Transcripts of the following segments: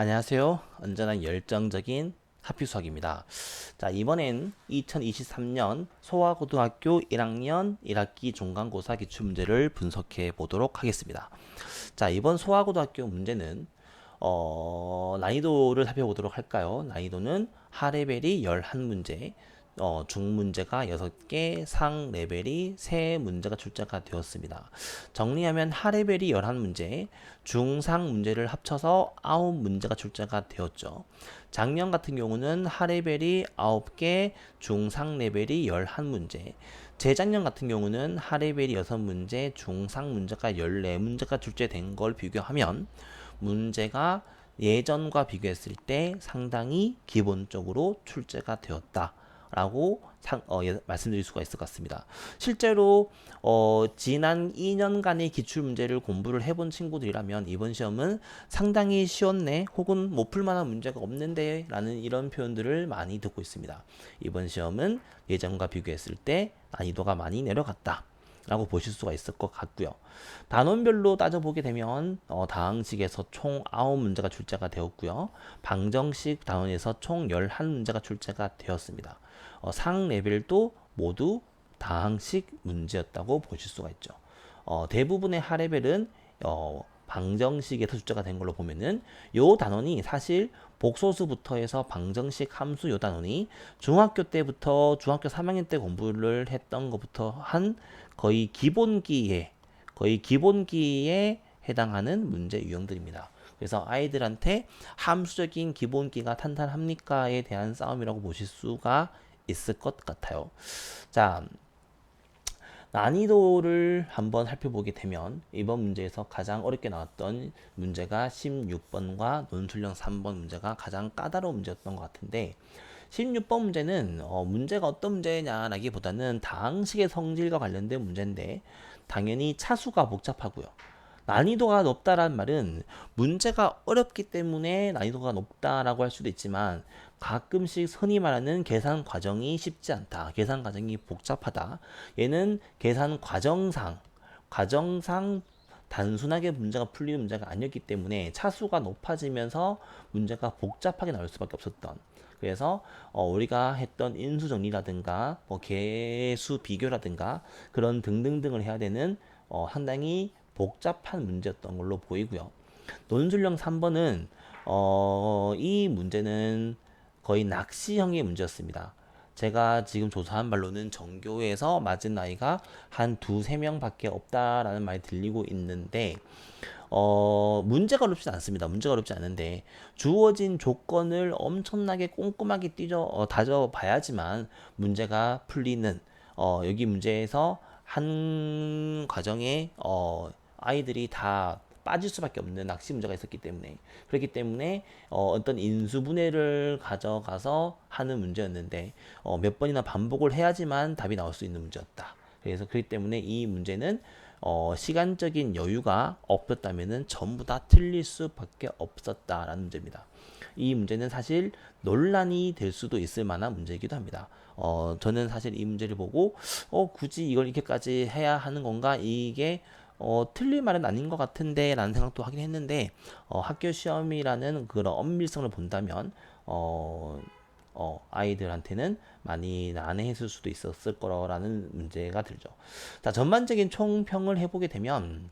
안녕하세요. 언제나 열정적인 하피수학입니다. 자, 이번엔 2023년 소아고등학교 1학년 1학기 중간고사 기출문제를 분석해 보도록 하겠습니다. 자, 이번 소아고등학교 문제는 어, 난이도를 살펴보도록 할까요? 난이도는 하레벨이 11문제, 어, 중문제가 6개, 상 레벨이 3문제가 출제가 되었습니다. 정리하면 하레벨이 11문제, 중상 문제를 합쳐서 9문제가 출제가 되었죠. 작년 같은 경우는 하레벨이 9개, 중상 레벨이 11문제, 재작년 같은 경우는 하레벨이 6문제, 중상 문제가 14문제가 출제된 걸 비교하면 문제가 예전과 비교했을 때 상당히 기본적으로 출제가 되었다. 라고 상, 어, 예, 말씀드릴 수가 있을 것 같습니다. 실제로 어, 지난 2년간의 기출 문제를 공부를 해본 친구들이라면 이번 시험은 상당히 쉬웠네 혹은 못 풀만한 문제가 없는데 라는 이런 표현들을 많이 듣고 있습니다. 이번 시험은 예전과 비교했을 때 난이도가 많이 내려갔다. 라고 보실 수가 있을 것 같고요. 단원별로 따져보게 되면 어, 다항식에서 총 9문제가 출제가 되었고요. 방정식 단원에서 총 11문제가 출제가 되었습니다. 어, 상 레벨도 모두 다항식 문제였다고 보실 수가 있죠. 어, 대부분의 하레벨은 어, 방정식에서 출제가 된 걸로 보면은 요 단원이 사실 복소수부터 해서 방정식 함수 요 단원이 중학교 때부터 중학교 3학년 때 공부를 했던 것부터 한 거의 기본기에 거의 기본기에 해당하는 문제 유형들입니다. 그래서 아이들한테 함수적인 기본기가 탄탄합니까에 대한 싸움이라고 보실 수가 있을 것 같아요. 자, 난이도를 한번 살펴보게 되면 이번 문제에서 가장 어렵게 나왔던 문제가 16번과 논술형 3번 문제가 가장 까다로운 문제였던 것 같은데 16번 문제는 어, 문제가 어떤 문제냐라기보다는 다항식의 성질과 관련된 문제인데 당연히 차수가 복잡하고요. 난이도가 높다란 말은 문제가 어렵기 때문에 난이도가 높다라고 할 수도 있지만 가끔씩 흔히 말하는 계산 과정이 쉽지 않다. 계산 과정이 복잡하다. 얘는 계산 과정상 과정상 단순하게 문제가 풀리는 문제가 아니었기 때문에 차수가 높아지면서 문제가 복잡하게 나올 수밖에 없었던 그래서 어, 우리가 했던 인수 정리라든가 뭐 개수 비교라든가 그런 등등등을 해야 되는 어, 상당히 복잡한 문제였던 걸로 보이고요. 논술형 3번은 어, 이 문제는 거의 낚시형의 문제였습니다. 제가 지금 조사한 바로는 전교에서 맞은 나이가 한 두세 명 밖에 없다라는 말이 들리고 있는데 어, 문제가 어렵지 않습니다. 문제가 어렵지 않은데 주어진 조건을 엄청나게 꼼꼼하게 띠져 어, 다져 봐야지만 문제가 풀리는 어, 여기 문제에서 한 과정에 어, 아이들이 다 빠질 수밖에 없는 낚시 문제가 있었기 때문에 그렇기 때문에 어, 어떤 인수분해를 가져가서 하는 문제였는데 어, 몇 번이나 반복을 해야지만 답이 나올 수 있는 문제였다. 그래서 그렇기 때문에 이 문제는 어, 시간적인 여유가 없었다면은 전부 다 틀릴 수밖에 없었다라는 문제입니다. 이 문제는 사실 논란이 될 수도 있을 만한 문제이기도 합니다. 어, 저는 사실 이 문제를 보고 어, 굳이 이걸 이렇게까지 해야 하는 건가 이게 어, 틀릴 말은 아닌 것 같은데 라는 생각도 하긴 했는데 어, 학교 시험이라는 그런 엄밀성을 본다면 어, 어, 아이들한테는 많이 난해했을 수도 있었을 거라는 문제가 들죠. 자, 전반적인 총평을 해보게 되면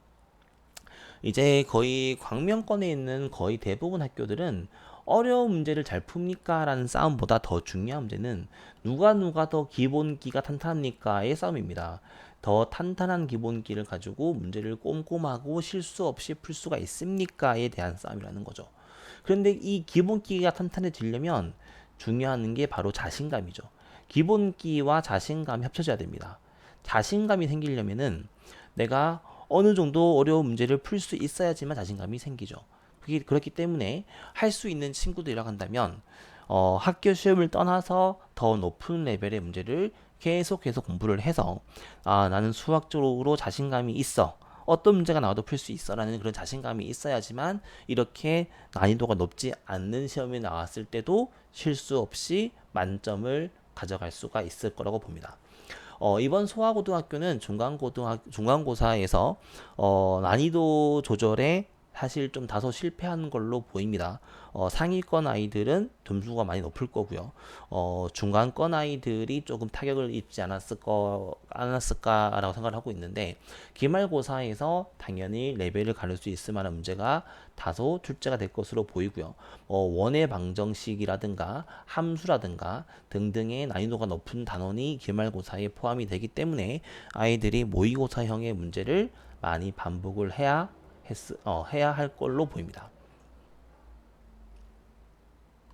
이제 거의 광명권에 있는 거의 대부분 학교들은 어려운 문제를 잘 풉니까? 라는 싸움보다 더 중요한 문제는 누가 누가 더 기본기가 탄탄합니까?의 싸움입니다. 더 탄탄한 기본기를 가지고 문제를 꼼꼼하고 실수 없이 풀 수가 있습니까?에 대한 싸움이라는 거죠. 그런데 이 기본기가 탄탄해지려면 중요한 게 바로 자신감이죠. 기본기와 자신감이 합쳐져야 됩니다. 자신감이 생기려면은 내가 어느 정도 어려운 문제를 풀 수 있어야지만 자신감이 생기죠. 그게 그렇기 때문에 할 수 있는 친구들이라고 한다면 어, 학교 시험을 떠나서 더 높은 레벨의 문제를 계속 계속 공부를 해서 아 나는 수학적으로 자신감이 있어 어떤 문제가 나와도 풀 수 있어라는 그런 자신감이 있어야지만 이렇게 난이도가 높지 않는 시험이 나왔을 때도 실수 없이 만점을 가져갈 수가 있을 거라고 봅니다. 어, 이번 소아고등학교는 중간고등학 중간고사에서 어, 난이도 조절에 사실 좀 다소 실패한 걸로 보입니다. 어, 상위권 아이들은 점수가 많이 높을 거고요. 어, 중간권 아이들이 조금 타격을 입지 않았을 거, 않았을까라고 생각을 하고 있는데, 기말고사에서 당연히 레벨을 가릴 수 있을 만한 문제가 다소 출제가 될 것으로 보이고요. 어, 원의 방정식이라든가 함수라든가 등등의 난이도가 높은 단원이 기말고사에 포함이 되기 때문에 아이들이 모의고사형의 문제를 많이 반복을 해야 했, 어, 해야 할 걸로 보입니다.